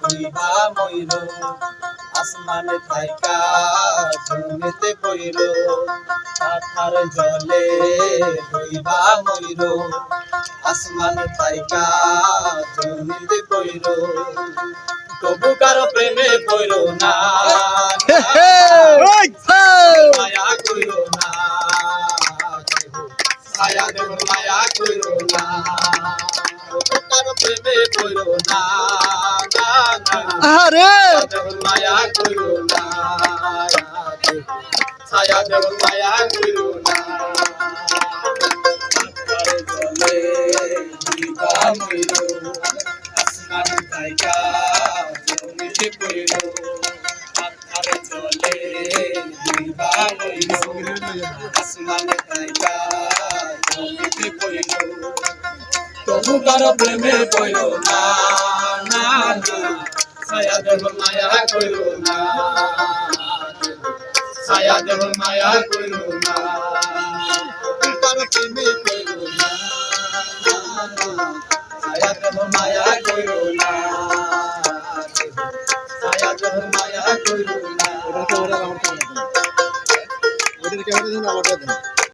হইবা মইর আসমানে থাইকা জমিতে পইর পাথার জলে হইবা মইর আসমানে থাইকা জমিতে পইর তবু কারও প্রেমে পইর না মায়া কইর না ছায়া দেব মায়া কইর না। কারও প্রেমে পইর না আরে মায়া কইরো না ছায়া মায়া না। দিবা মইরো আসমান তাইকা জমিতে পইরো তবু কারও প্রেমে পইরো না না না। ছায়া দেব মায়া কইরো না। ছায়া দেব মায়া কইরো না। কারও প্রেমে পইরো না ছায়া দেব মায়া কইরো না। মায়া কইরো না।